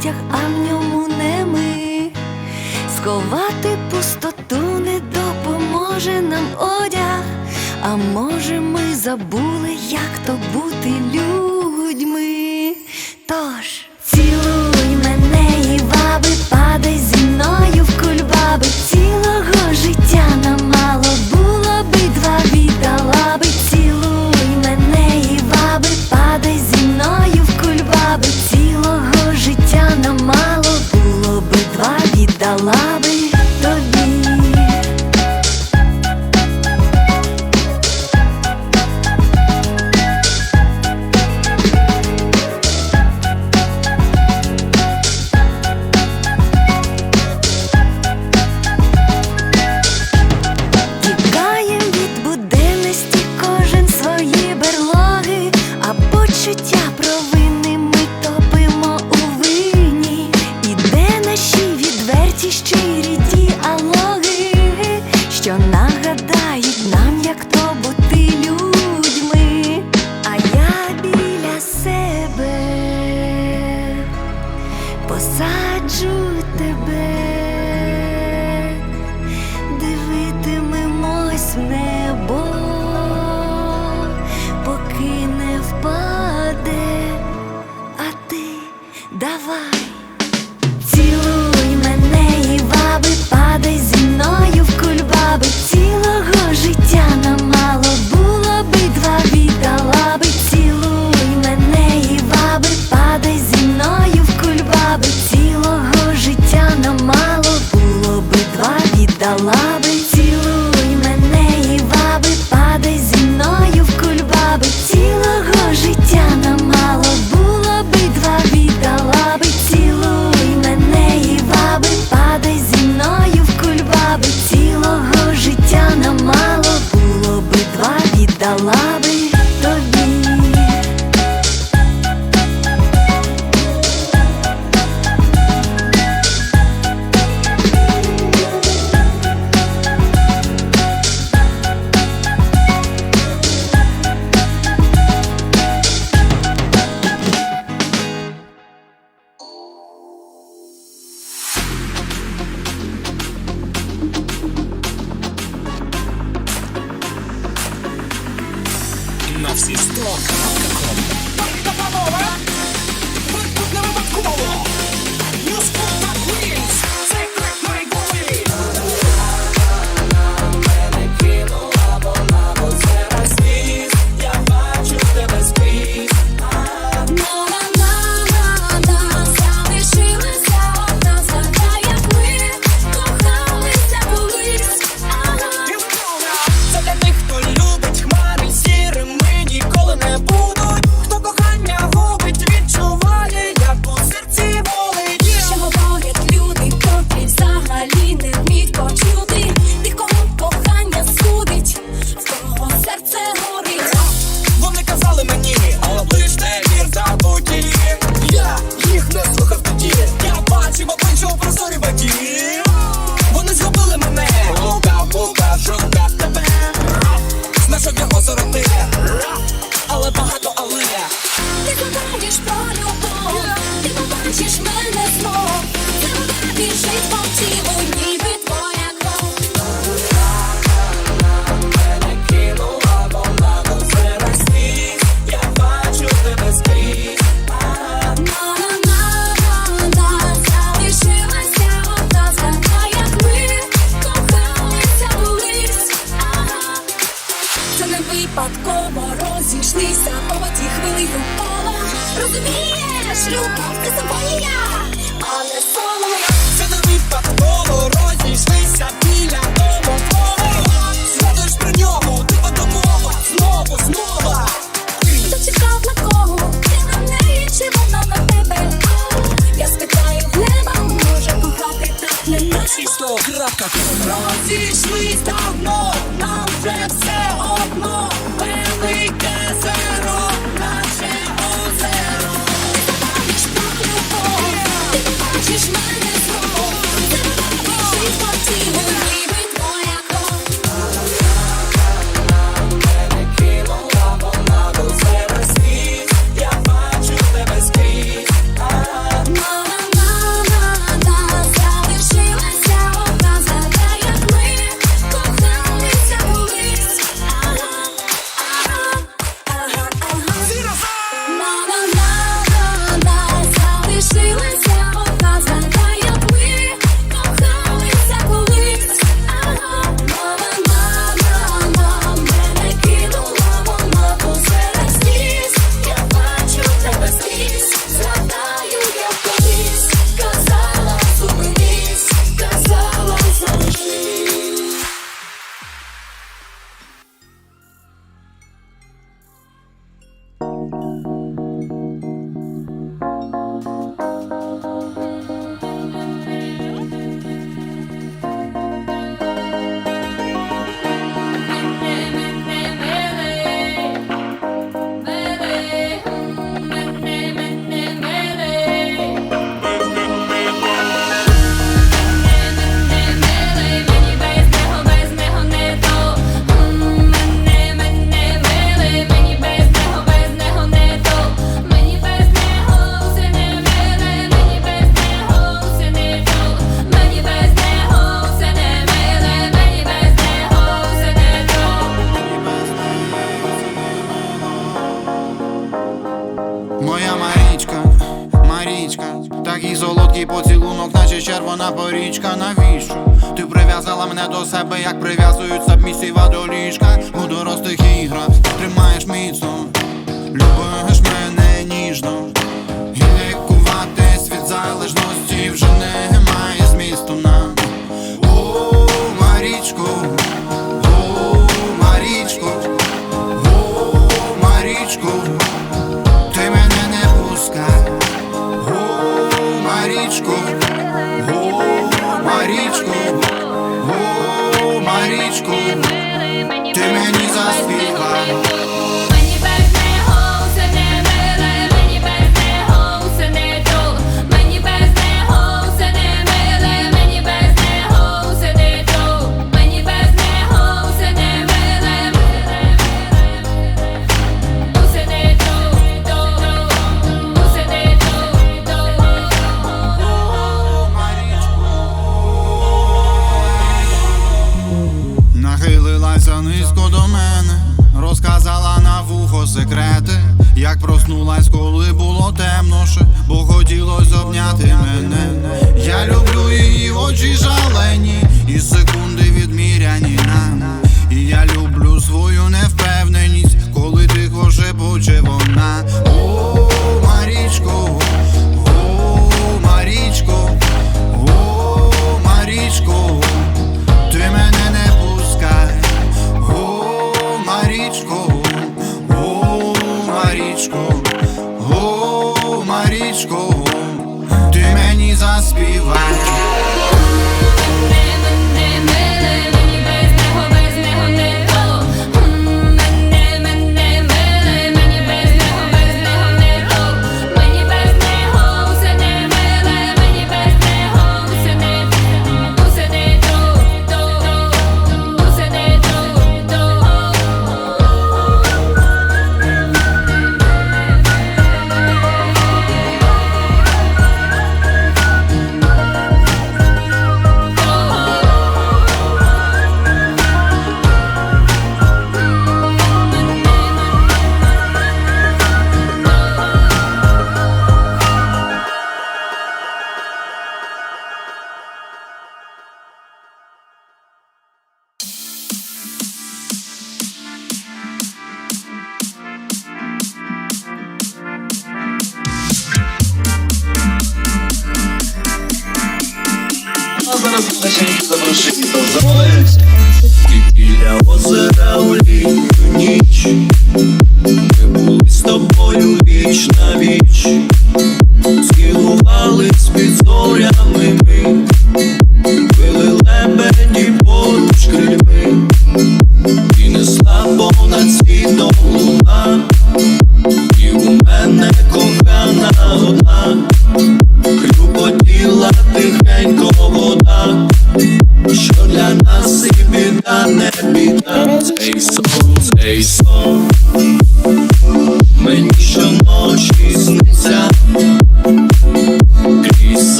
потяг, а в ньому не ми. Сховати пустоту не допоможе нам одяг, а може, ми забули, як то бути людьми. Ela palavras. more. червона порічка, навіщо? Ти прив'язала мене до себе, як прив'язують сабмісіва до ліжка У дорослих іграх тримаєш міцно, любиш мене ніжно, І лікуватись від залежності вже немає змісту нам. О, марічку.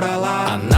Камуфляж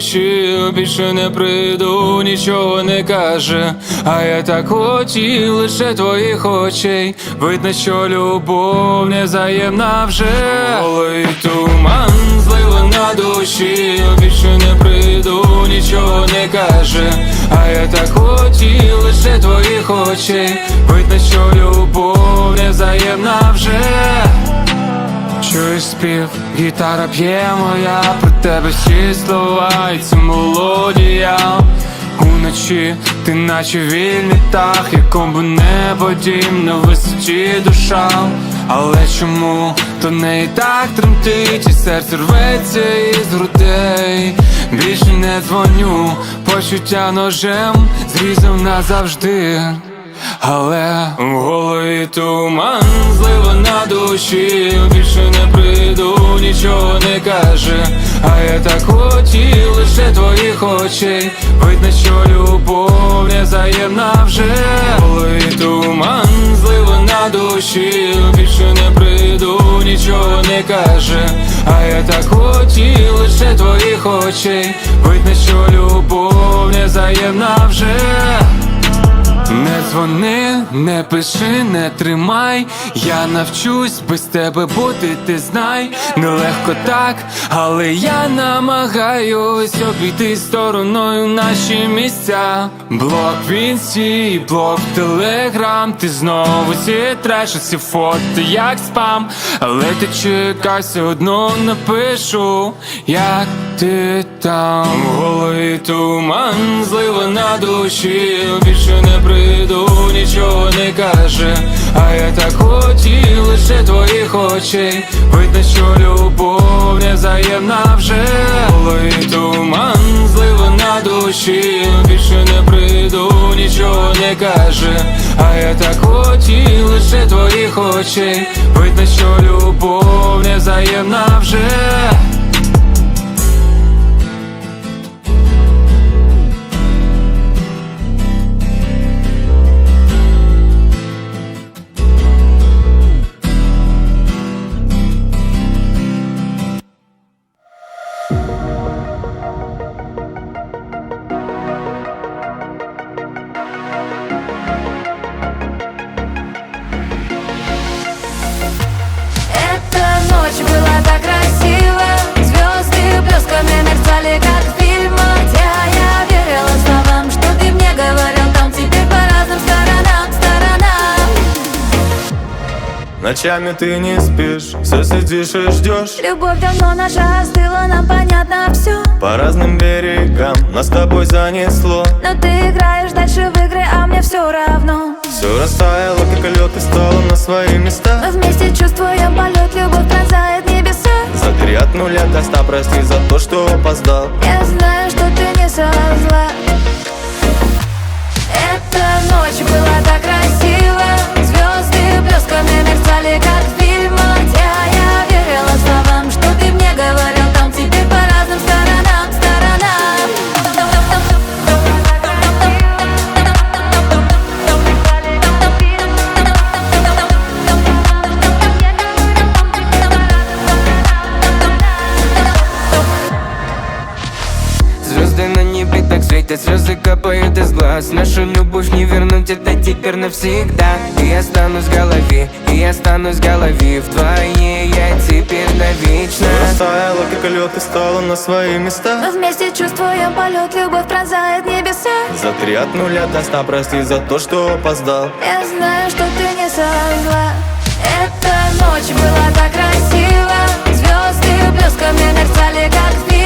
на більше не прийду, нічого не каже. А я так хотів лише твоїх очей. Видно, що любов не взаємна вже. Голий туман, зливо на душі, більше не прийду, нічого не каже. А я так хотів лише твоїх очей. Видно, що любов не взаємна вже. Чуєш спів, гітара п'є моя. Про тебе всі слова і ця мелодія. Уночі ти наче вільний птах, яком би небо дім на висоті душа. Але чому то не і так тремтить, і серце рветься із грудей. Більше не дзвоню, почуття ножем зрізав назавжди але в голові туман злива на душі, більше не прийду, нічого не каже. А я так хотів лише твоїх очей. Видно, що любов не взаємна вже. В голові туман злива на душі, більше не прийду, нічого не каже. А я так хотів лише твоїх очей. Видно, що любов не взаємна вже. Дзвони, не пиши, не тримай. Я навчусь без тебе бути, ти знай. Нелегко так, але я намагаюсь обійти стороною наші місця. Блок в інсті, блок телеграм. Ти знову ці треш, ці фото, як спам. Але ти чекай, все одно напишу, як ти там. В туман, злива на душі, більше не прийду, нічого не каже. А я так хотів лише твоїх очей. Видно, що любов не взаємна вже. В туман, злива на душі, більше не прийду, нічого не каже. А я так хотів лише твоїх очей. Видно, що любов не взаємна вже. Ночами ты не спишь, все сидишь и ждешь. Любовь давно наша остыла, нам понятно все По разным берегам нас с тобой занесло. Но ты играешь дальше в игры, а мне все равно. Все растаяло, как лед и стало на свои места. Мы вместе чувствуем полет, любовь пронзает небеса. За три от нуля до ста прости за то, что опоздал. Я знаю, что ты не со зла. Эта ночь была так красива. Звезды блесками мерцали, как Когда слезы капают из глаз. Нашу любовь не вернуть, это теперь навсегда. И останусь в голове, и я останусь в голове. В твоей я теперь навечно. Растаяла, как лед, и стала на свои места. Мы вместе чувствуем полет, любовь пронзает небеса. За три от нуля до ста, прости за то, что опоздал. Я знаю, что ты не соврала Эта ночь была так красива. Звезды блесками мерцали, как звезды